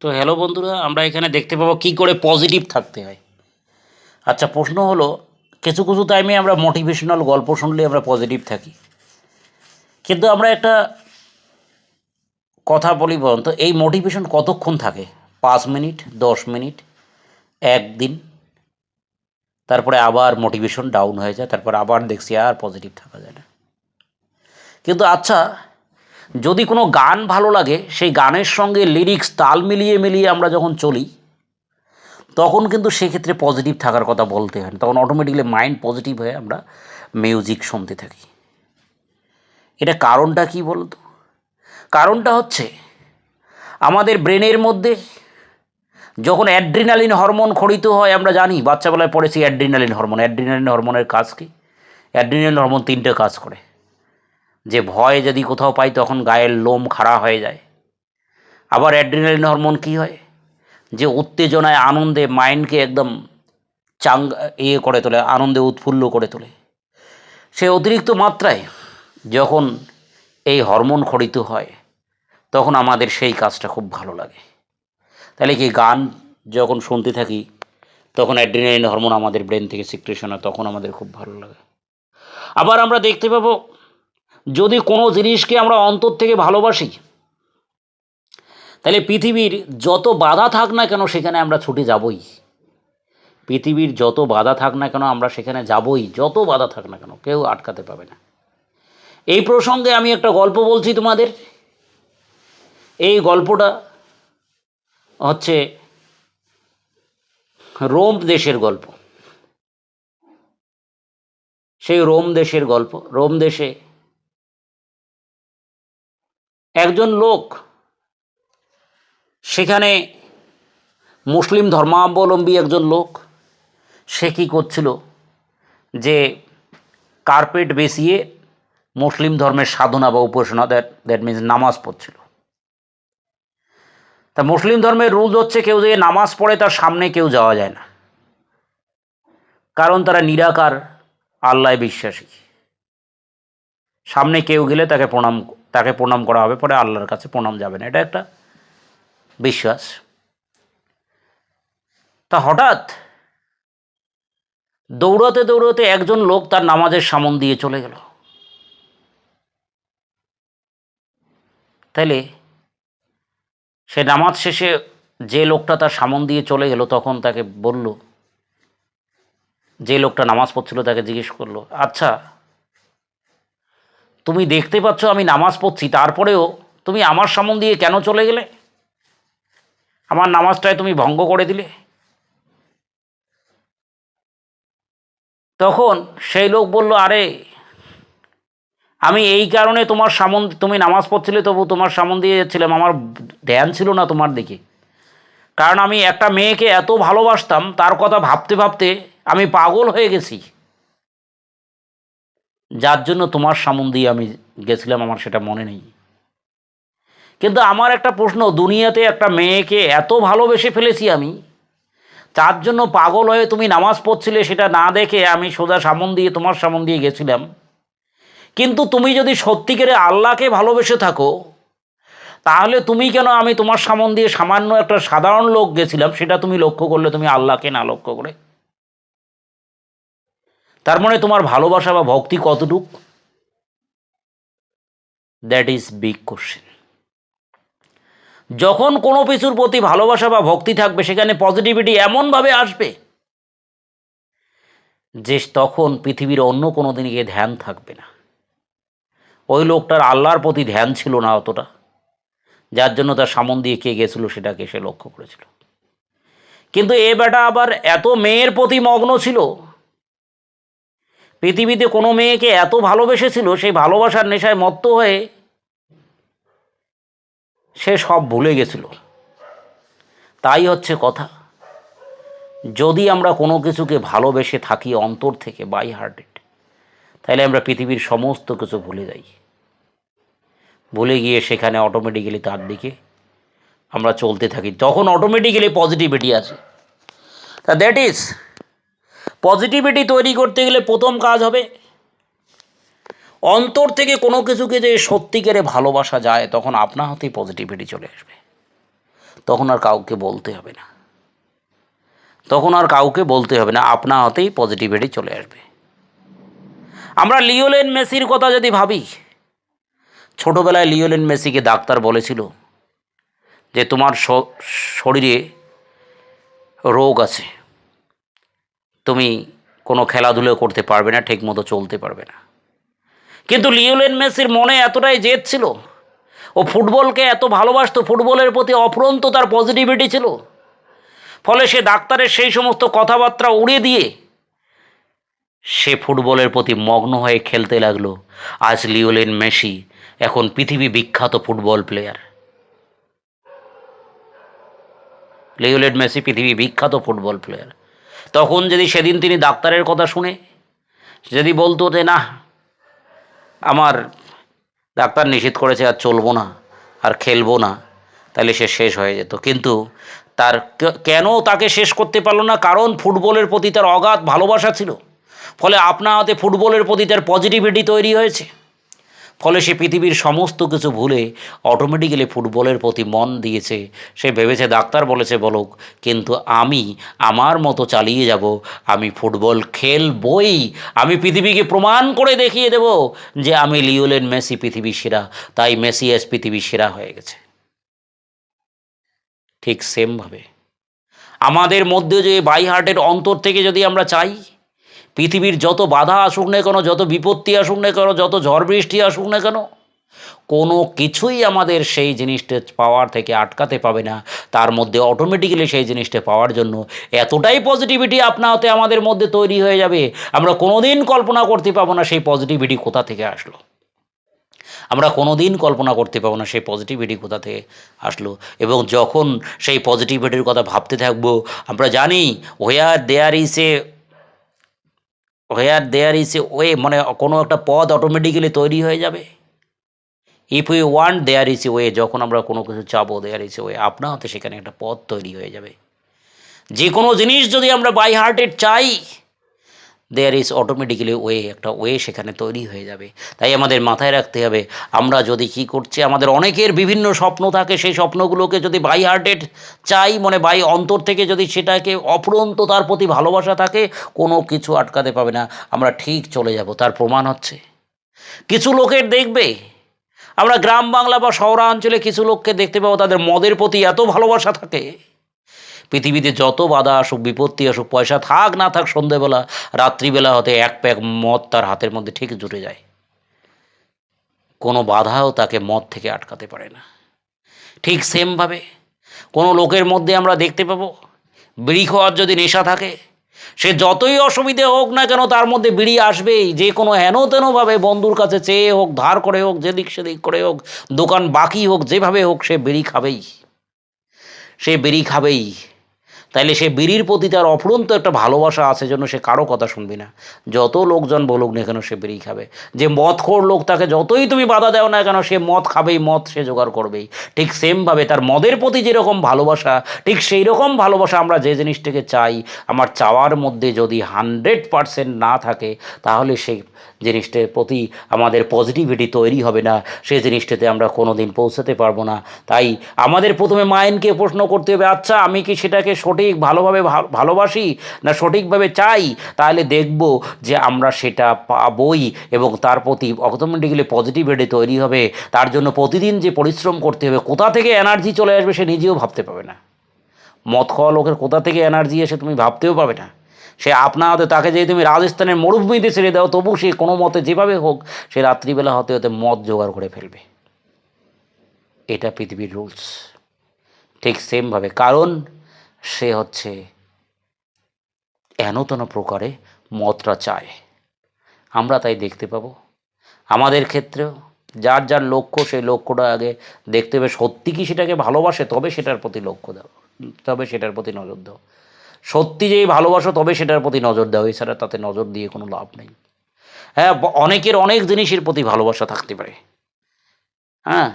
তো হ্যালো বন্ধুরা, আমরা এখানে দেখতে পাবো কি করে পজিটিভ থাকতে হয়। আচ্ছা প্রশ্ন হলো, কিছু কিছু টাইমে আমরা মোটিভেশনাল গল্প শুনলে আমরা পজিটিভ থাকি। কিন্তু আমরা একটা কথা বলি বলুন তো এই মোটিভেশন কতক্ষণ থাকে? পাঁচ মিনিট, দশ মিনিট, একদিন? তারপরে আবার মোটিভেশন ডাউন হয়ে যায়, তারপর আবার দেখছি আর পজিটিভ থাকা যায় না। কিন্তু আচ্ছা যদি কোনো গান ভালো লাগে, সেই গানের সঙ্গে লিরিক্স তাল মিলিয়ে মিলিয়ে আমরা যখন চলি, তখন কিন্তু সেক্ষেত্রে পজিটিভ থাকার কথা বলতে হয় তখন অটোমেটিকলি মাইন্ড পজিটিভ হয়ে আমরা মিউজিক শুনতে থাকি। এটা কারণটা কি বলতো? কারণটা হচ্ছে, আমাদের ব্রেনের মধ্যে যখন অ্যাড্রিনালিন হরমোন খরিত হয়, আমরা জানি, বাচ্চাবেলায় পড়েছি অ্যাড্রিনালিন হরমোন অ্যাড্রিনালিন হরমোনের কাজ কি? অ্যাড্রিনালিন হরমোন তিনটে কাজ করে। যে ভয় যদি কোথাও পাই তখন গায়ের লোম খাড়া হয়ে যায়। আবার অ্যাড্রিনালিন হরমোন কী হয়? যে উত্তেজনায়, আনন্দে মাইন্ডকে একদম চাং ইয়ে করে তোলে, আনন্দে উৎফুল্ল করে তোলে। সে অতিরিক্ত মাত্রায় যখন এই হরমোন খরিত হয়, তখন আমাদের সেই কাজটা খুব ভালো লাগে। তাহলে কি গান যখন শুনতে থাকি, তখন অ্যাড্রিনালিন হরমোন আমাদের ব্রেন থেকে সিক্রেশন হয়, তখন আমাদের খুব ভালো লাগে। আবার আমরা দেখতে পাবো যদি কোনো জিনিসকে আমরা অন্তর থেকে ভালোবাসি, তাহলে পৃথিবীর যত বাধা থাক না কেন সেখানে আমরা ছুটে যাবই। পৃথিবীর যত বাধা থাক না কেন আমরা সেখানে যাবই, যত বাধা থাক না কেন, কেউ আটকাতে পাবে না। এই প্রসঙ্গে আমি একটা গল্প বলছি তোমাদের। এই গল্পটা হচ্ছে রোম দেশের গল্প। সেই রোম দেশের গল্প, রোম দেশে একজন লোক সেখানে মুসলিম ধর্মাবলম্বী একজন লোক, সে কী করছিল? যে কার্পেট বেসিয়ে মুসলিম ধর্মের সাধনা বা উপাসনা দ্যাট দ্যাট মিনস নামাজ পড়ছিল। তা মুসলিম ধর্মের রুলস হচ্ছে কেউ যদি নামাজ পড়ে তার সামনে কেউ যাওয়া যায় না। কারণ তারা নিরাকার আল্লাহ বিশ্বাসী। সামনে কেউ গেলে তাকে প্রণাম তাকে প্রণাম করা হবে, পরে আল্লাহর কাছে প্রণাম যাবে না। এটা একটা বিশ্বাস। তা হঠাৎ দৌড়াতে দৌড়াতে একজন লোক তার নামাজের সামন দিয়ে চলে গেল। তাইলে সে নামাজ শেষে যে লোকটা তার সামন দিয়ে চলে গেল, তখন তাকে বলল, যে লোকটা নামাজ পড়ছিল তাকে জিজ্ঞেস করল আচ্ছা তুমি দেখতে পাচ্ছ আমি নামাজ পড়ছি, তারপরেও তুমি আমার সামন দিয়ে কেন চলে গেলে? আমার নামাজটায় তুমি ভঙ্গ করে দিলে? তখন সেই লোক বলল, আরে, আমি এই কারণে তোমার সামন, তুমি নামাজ পড়ছিলে, তবু তোমার সামন দিয়ে যাচ্ছিলাম। আমার ধ্যান ছিল না তোমার দিকে। কারণ আমি একটা মেয়েকে এত ভালোবাসতাম, তার কথা ভাবতে ভাবতে আমি পাগল হয়ে গেছি। যার জন্য তোমার সামন দিয়ে আমি গেছিলাম, আমার সেটা মনে নেই। কিন্তু আমার একটা প্রশ্ন, দুনিয়াতে একটা মেয়েকে এত ভালোবেসে ফেলেছি আমি, তার জন্য পাগল হয়ে তুমি নামাজ পড়ছিলে সেটা না দেখে আমি সোজা সামন দিয়ে, তোমার সামন দিয়ে গেছিলাম। কিন্তু তুমি যদি সত্যিকারে আল্লাহকে ভালোবেসে থাকো, তাহলে তুমি কেন আমি তোমার সামন দিয়ে সামান্য একটা সাধারণ লোক গেছিলাম, সেটা তুমি লক্ষ্য করলে তুমি আল্লাহকে না লক্ষ্য করে? তার মানে তোমার ভালোবাসা বা ভক্তি কতটুক? দ্যাট ইজ বিগ কোশ্চেন যখন কোনো কিছুর প্রতি ভালোবাসা বা ভক্তি থাকবে, সেখানে পজিটিভিটি এমনভাবে আসবে যে তখন পৃথিবীর অন্য কোনো দিকে ধ্যান থাকবে না। ওই লোকটার আল্লাহর প্রতি ধ্যান ছিল না অতটা, যার জন্য তার সামন দিয়ে কে গেছিল সেটাকে সে লক্ষ্য করেছিল। কিন্তু এ বেটা আবার এত মেয়ের প্রতি মগ্ন ছিল পৃথিবীতে কোনো মেয়েকে এত ভালোবেসেছিল, সেই ভালোবাসার নেশায় মত্ত হয়ে সে সব ভুলে গেছিল। তাই হচ্ছে কথা। যদি আমরা কোনো কিছুকে ভালোবেসে থাকি অন্তর থেকে বাই হার্টেড তাহলে আমরা পৃথিবীর সমস্ত কিছু ভুলে যাই। ভুলে গিয়ে সেখানে অটোমেটিক্যালি তার দিকে আমরা চলতে থাকি, তখন অটোমেটিক্যালি পজিটিভিটি আছে তা দ্যাট ইজ পজিটিভিটি তৈরি করতে গেলে প্রথম কাজ হবে অন্তর থেকে কোনো কিছুকে যে সত্যিকারে ভালোবাসা যায়, তখন আপনা হাতেই পজিটিভিটি চলে আসবে। তখন আর কাউকে বলতে হবে না। তখন আর কাউকে বলতে হবে না আপনা হতেই পজিটিভিটি চলে আসবে। আমরা লিওলেন মেসির কথা যদি ভাবি, ছোটোবেলায় লিওলেন মেসিকে ডাক্তার বলেছিল যে তোমার শরীরে রোগ আছে। তুমি কোনো খেলাধুলো করতে পারবে না ঠিকমতো চলতে পারবে না। কিন্তু লিওলেন মেসির মনে এতটাই জেদ ছিল, ও ফুটবলকে এত ভালোবাসতো, ফুটবলের প্রতি অফুরন্ত তার পজিটিভিটি ছিল, ফলে সে ডাক্তারের সেই সমস্ত কথাবার্তা উড়িয়ে দিয়ে সে ফুটবলের প্রতি মগ্ন হয়ে খেলতে লাগল। আজ লিওলেন মেসি এখন পৃথিবী বিখ্যাত ফুটবল প্লেয়ার লিওলেন মেসি পৃথিবী বিখ্যাত ফুটবল প্লেয়ার তখন যদি সেদিন তিনি ডাক্তারের কথা শুনে, যদি বলতো যে না আমার ডাক্তার নিষেধ করেছে, আর চলবো না, আর খেলব না, তাহলে সে শেষ হয়ে যেত। কিন্তু তার কেন তাকে শেষ করতে পারল না? কারণ ফুটবলের প্রতি তার অগাধ ভালোবাসা ছিল। ফলে আপনা হাতে ফুটবলের প্রতি তার পজিটিভিটি তৈরি হয়েছে। ফলে সে পৃথিবীর সমস্ত কিছু ভুলে অটোমেটিক্যালি ফুটবলের প্রতি মন দিয়েছে। সে ভেবেছে, ডাক্তার বলেছে, বলুক, কিন্তু আমি আমার মতো চালিয়ে যাব, আমি ফুটবল খেলবই, আমি পৃথিবীকে প্রমাণ করে দেখিয়ে দেব যে আমি লিওলেন মেসি পৃথিবীর সেরা, তাই মেসি এস পৃথিবীর সেরা হয়ে গেছে। ঠিক সেমভাবে। আমাদের মধ্যে যে বাই হার্টের অন্তর থেকে যদি আমরা চাই পৃথিবীর যত বাধা আসুক না কেন, যত বিপত্তি আসুক না কেন, যত ঝড় বৃষ্টি আসুক না কেন, কোনো কিছুই আমাদের সেই জিনিসটা পাওয়ার থেকে আটকাতে পাবে না। তার মধ্যে অটোমেটিক্যালি সেই জিনিসটা পাওয়ার জন্য এতটাই পজিটিভিটি আপনা হতে আমাদের মধ্যে তৈরি হয়ে যাবে। আমরা কোনোদিন কল্পনা করতে পাবো না সেই পজিটিভিটি কোথা থেকে আসলো। আমরা কোনো দিন কল্পনা করতে পারব না সেই পজিটিভিটি কোথা থেকে আসলো। এবং যখন সেই পজিটিভিটির কথা ভাবতে থাকব, আমরা জানি where there is a where there is a way মানে কোনো একটা পদ অটোমেটিক্যালি তৈরি হয়ে যাবে। If you want there is a way যখন আমরা কোনো কিছু চাবো দেয়ার ইস এ ওয়ে আপনা হতে সেখানে একটা পদ তৈরি হয়ে যাবে। যে কোনো জিনিস যদি আমরা বাই হার্টেড চাই দেয়ার ইজ অটোমেটিক্যালি ওয়ে একটা ওয়ে সেখানে তৈরি হয়ে যাবে। তাই আমাদের মাথায় রাখতে হবে, আমরা যদি কি করছি, আমাদের অনেকের বিভিন্ন স্বপ্ন থাকে, সেই স্বপ্নগুলোকে যদি বাই হার্টেড চাই মানে বাই অন্তর থেকে যদি সেটাকে অপরন্ত তার প্রতি ভালোবাসা থাকে, কোনো কিছু আটকাতে পাবে না। আমরা ঠিক চলে যাব, তার প্রমাণ হচ্ছে। কিছু লোকের দেখবে, আমরা গ্রাম বাংলা বা শহরাঞ্চলে কিছু লোককে দেখতে পাবো, তাদের মদের প্রতি এত ভালোবাসা থাকে। পৃথিবীতে যত বাধা আসুক, বিপত্তি আসুক, পয়সা থাক, না থাক, সন্ধেবেলা, রাত্রিবেলা হতে এক প্যাক মদ তার হাতের মধ্যে ঠিক জুটে যায়। কোনো বাধাও তাকে মদ থেকে আটকাতে পারে না। ঠিক সেমভাবে কোনো লোকের মধ্যে আমরা দেখতে পাবো, বিড়ি খাওয়ার যদি নেশা থাকে, সে যতই অসুবিধে হোক না কেন তার মধ্যে বিড়ি আসবেই। যে কোনো হেন তেনভাবে বন্ধুর কাছে চেয়ে হোক, ধার করে হোক, যেদিক সেদিক করে হোক, দোকান বাকি হোক, যেভাবে হোক সে বিড়ি খাবেই। সে বিড়ি খাবেই। তাইলে সে বিড়ির প্রতি তার অফুরন্ত একটা ভালোবাসা আছে জন্য সে কারও কথা শুনবি না। যত লোকজন বলুক না কেন সে বিড়ি খাবে। যে মদ খোর লোক তাকে যতই তুমি বাধা দাও না কেন, সে মদ খাবেই, মদ সে জোগাড় করবেই। ঠিক সেমভাবে তার মদের প্রতি যেরকম ভালোবাসা, ঠিক সেই রকম ভালোবাসা আমরা যে জিনিসটাকে চাই, আমার চাওয়ার মধ্যে যদি হান্ড্রেড পারসেন্ট না থাকে, তাহলে সেই জিনিসটার প্রতি আমাদের পজিটিভিটি তৈরি হবে না। সেই জিনিসটাতে আমরা কোনো দিন পৌঁছাতে পারব না। তাই আমাদের প্রথমে মাইন্ডকে প্রশ্ন করতে হবে আচ্ছা আমি কি সেটাকে সঠিক ভালোভাবে ভালোবাসি না সঠিকভাবে চাই, তাহলে দেখব যে আমরা সেটা পাবই এবং তার প্রতি অটোমেটিক্যালি পজিটিভিটি তৈরি হবে। তার জন্য প্রতিদিন যে পরিশ্রম করতে হবে, কোথা থেকে এনার্জি চলে আসবে সে নিজেও ভাবতে পাবে না। মদ খাওয়া লোকের কোথা থেকে এনার্জি এসে তুমি ভাবতেও পাবে না। সে আপনা হতে তাকে যদি তুমি রাজস্থানের মরুভূমিতে ছেড়ে দাও, তবু সে কোনো মতে যেভাবে হোক, সে রাত্রিবেলা হতে হতে মদ জোগাড় করে ফেলবে। এটা পৃথিবীর রুলস ঠিক সেমভাবে কারণ সে হচ্ছে এনতন প্রকারে মদটা চায়। আমরা তাই দেখতে পাবো। আমাদের ক্ষেত্রেও যার যার লক্ষ্য, সেই লক্ষ্যটা আগে দেখতে হবে। সত্যি কি সেটাকে ভালোবাসে, তবে সেটার প্রতি লক্ষ্য দাও। তবে সেটার প্রতি নজর দাও। সত্যি যেই ভালোবাসো, তবে সেটার প্রতি নজর দাও। এছাড়া তাতে নজর দিয়ে কোনো লাভ নেই। হ্যাঁ অনেকের অনেক জিনিসের প্রতি ভালোবাসা থাকতে পারে। হ্যাঁ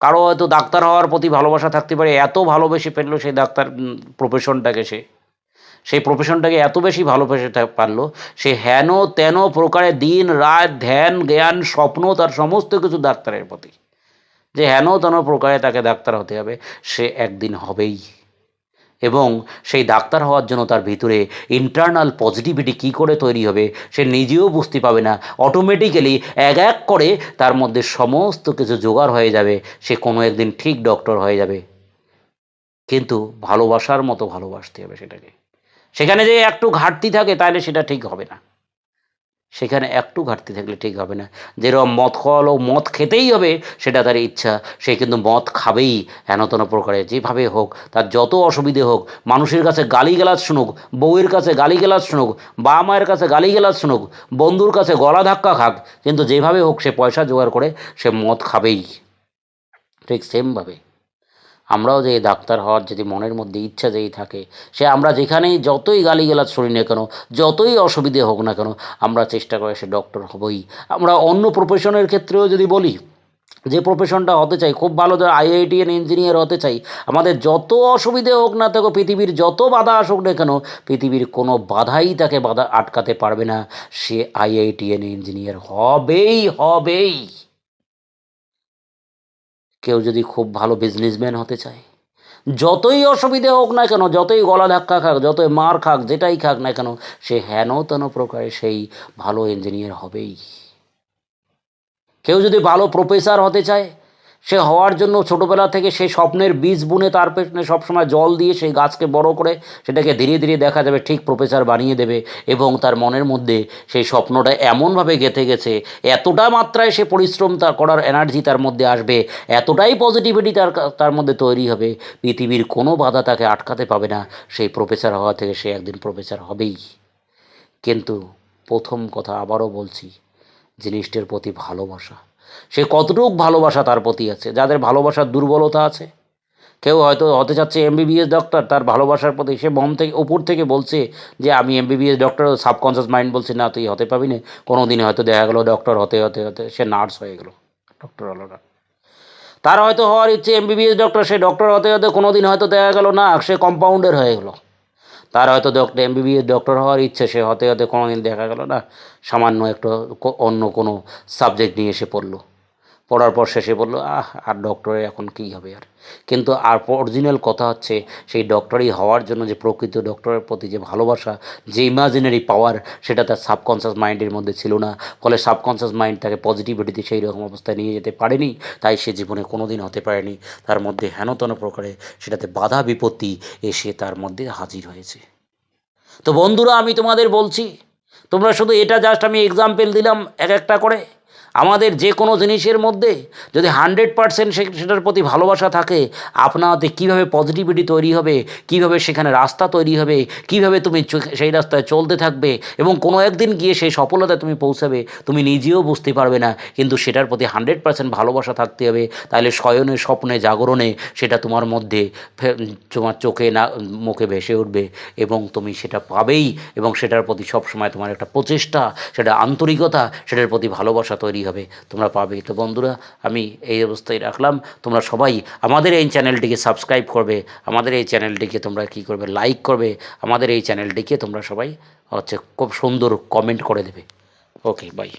কারও হয়তো ডাক্তার হওয়ার প্রতি ভালোবাসা থাকতে পারে, এত ভালোবেসে ফেলল সেই ডাক্তার প্রফেশনটাকে সে। সেই প্রফেশনটাকে এত বেশি ভালোবেসে পারল, সে হেন তেন প্রকারে দিন, রাত, ধ্যান, জ্ঞান, স্বপ্ন, তার সমস্ত কিছু ডাক্তারের প্রতি। যে হেন তেন প্রকারে তাকে ডাক্তার হতে হবে, সে একদিন হবেই। এবং সেই ডাক্তার হওয়ার জন্য তার ভিতরে ইন্টারনাল পজিটিভিটি কী করে তৈরি হবে, সে নিজেও বুঝতে পাবে না। অটোমেটিক্যালি এক এক করে তার মধ্যে সমস্ত কিছু জোগাড় হয়ে যাবে, সে কোনো একদিন ঠিক ডক্টর হয়ে যাবে। কিন্তু ভালোবাসার মতো ভালোবাসতে হবে সেটাকে। সেখানে যে একটু ঘাটতি থাকে, তাহলে সেটা ঠিক হবে না। সেখানে একটু ঘাটতি থাকলে ঠিক হবে না। যেরকম মদ খাওয়ালো মদ খেতেই হবে, সেটা তার ইচ্ছা। সে কিন্তু মদ খাবেই হেনতন প্রকারে, যেভাবে হোক, তার যত অসুবিধে হোক, মানুষের কাছে গালি গালিগালাজ শুনুক, বউয়ের কাছে গালি গালিগালাজ শুনুক, বাবা মায়ের কাছে গালি গালিগালাজ শুনুক, বন্ধুর কাছে গলা ধাক্কা খাক, কিন্তু যেভাবে হোক সে পয়সা জোগাড় করে, সে মদ খাবেই। ঠিক সেমভাবে আমরাও যে ডাক্তার হওয়ার যদি মনের মধ্যে ইচ্ছা যেই থাকে, সে আমরা যেখানেই যতই গালিগালাজ শুনি না কেন, যতই অসুবিধে হোক না কেন, আমরা চেষ্টা করে সে ডক্টর হবই। আমরা অন্য প্রফেশনের ক্ষেত্রেও যদি বলি, যে প্রফেশনটা হতে চাই, খুব ভালো আইআইটি এন ইঞ্জিনিয়ার হতে চাই, আমাদের যত অসুবিধে হোক না থাকো পৃথিবীর যত বাধা আসুক না কেন, পৃথিবীর কোনো বাধাই তাকে বাধা আটকাতে পারবে না। সে আইআইটি এন ইঞ্জিনিয়ার হবেই হবেই। কেউ যদি খুব ভালো বিজনেসম্যান হতে চায়, যতই অসুবিধে হোক না কেন, যতই গলা ধাক্কা খাক, যতই মার খাক, যেটাই খাক না কেন, সে হেন তেন প্রকারে সেই ভালো ইঞ্জিনিয়ার হবেই। কেউ যদি ভালো প্রফেসর হতে চায় সে হওয়ার জন্য ছোটোবেলা থেকে সেই স্বপ্নের বীজ বুনে তার পেছনে সবসময় জল দিয়ে সেই গাছকে বড় করে সেটাকে ধীরে ধীরে দেখা যাবে ঠিক প্রফেসর বানিয়ে দেবে এবং তার মনের মধ্যে সেই স্বপ্নটা এমনভাবে গেঁথে গেছে, এতটা মাত্রায় সে পরিশ্রম তার করার এনার্জি তার মধ্যে আসবে, এতটাই পজিটিভিটি তার তার মধ্যে তৈরি হবে, পৃথিবীর কোনো বাধা তাকে আটকাতে পাবে না, সেই প্রফেসর হওয়া থেকে সে একদিন প্রফেসর হবেই। কিন্তু প্রথম কথা আবারও বলছি, জিনিসটার প্রতি ভালোবাসা। সে কতটুক ভালোবাসা তার প্রতি আছে? যাদের ভালোবাসার দুর্বলতা আছে? কেউ হয়তো হতে চাচ্ছে এমবিবিএস ডক্টর তার ভালোবাসার প্রতি সে মন থেকে উপর থেকে বলছে যে, আমি এমবিবিএস ডক্টর সাবকনসিয়াস মাইন্ড বলছে, না, তুই হতে পাবি না। কোনো দিনে হয়তো দেখা গেলো ডক্টর হতে হতে হতে সে নার্স হয়ে গেলো ডক্টর হলো না। তার হয়তো হওয়ার ইচ্ছে এমবিবিএস ডক্টর সে ডক্টর হতে হতে কোনো দিন হয়তো দেখা গেলো, না, সে কম্পাউন্ডার হয়ে গেলো। তার হয়তো ডক্টর এমবিবিএস ডক্টর হওয়ার ইচ্ছে, সে হতে হতে কোনোদিন দেখা গেল না, সামান্য একটু অন্য কোনো সাবজেক্ট নিয়ে এসে পড়ল। পড়ার পর শেষে বলল, আহ, আর ডক্টরের এখন কী হবে আর? কিন্তু আর অরিজিনাল কথা হচ্ছে, সেই ডক্টরই হওয়ার জন্য যে প্রকৃত ডক্টরের প্রতি যে ভালোবাসা, যে ইমাজিনারি পাওয়ার সেটা তার সাবকনসিয়াস মাইন্ডের মধ্যে ছিল না। ফলে সাবকনসিয়াস মাইন্ড তাকে পজিটিভিটিতে সেই রকম অবস্থায় নিয়ে যেতে পারেনি, তাই সে জীবনে কোনো দিন হতে পারেনি। তার মধ্যে হেনতন প্রকারে সেটাতে বাধা বিপত্তি এসে তার মধ্যে হাজির হয়েছে। তো বন্ধুরা, আমি তোমাদের বলছি, তোমরা শুধু এটা জাস্ট আমি এক্সাম্পল দিলাম এক একটা করে। আমাদের যে কোনো জিনিসের মধ্যে যদি হান্ড্রেড পারসেন্ট সেটার প্রতি ভালোবাসা থাকে, আপনাদের কীভাবে পজিটিভিটি তৈরি হবে, কীভাবে সেখানে রাস্তা তৈরি হবে, কীভাবে তুমি সেই রাস্তায় চলতে থাকবে এবং কোনো একদিন গিয়ে সেই সফলতায় তুমি পৌঁছাবে, তুমি নিজেও বুঝতে পারবে না। কিন্তু সেটার প্রতি হান্ড্রেড পারসেন্ট ভালোবাসা থাকতে হবে। তাহলে শয়নে স্বপ্নে, জাগরণে সেটা তোমার মধ্যে তোমার চোখে না, মুখে ভেসে উঠবে এবং তুমি সেটা পাবেই এবং সেটার প্রতি সবসময় তোমার একটা প্রচেষ্টা, সেটা আন্তরিকতা, সেটার প্রতি ভালোবাসা তৈরি হবে তোমরা পাবে। তো বন্ধুরা, আমি এই অবস্থায় রাখলাম। তোমরা সবাই আমাদের এই চ্যানেলটিকে সাবস্ক্রাইব করবে। আমাদের এই চ্যানেলটিকে তোমরা কি করবে? লাইক করবে। আমাদের এই চ্যানেলটিকে তোমরা সবাই হচ্ছে খুব সুন্দর কমেন্ট করে দেবে। Okay bye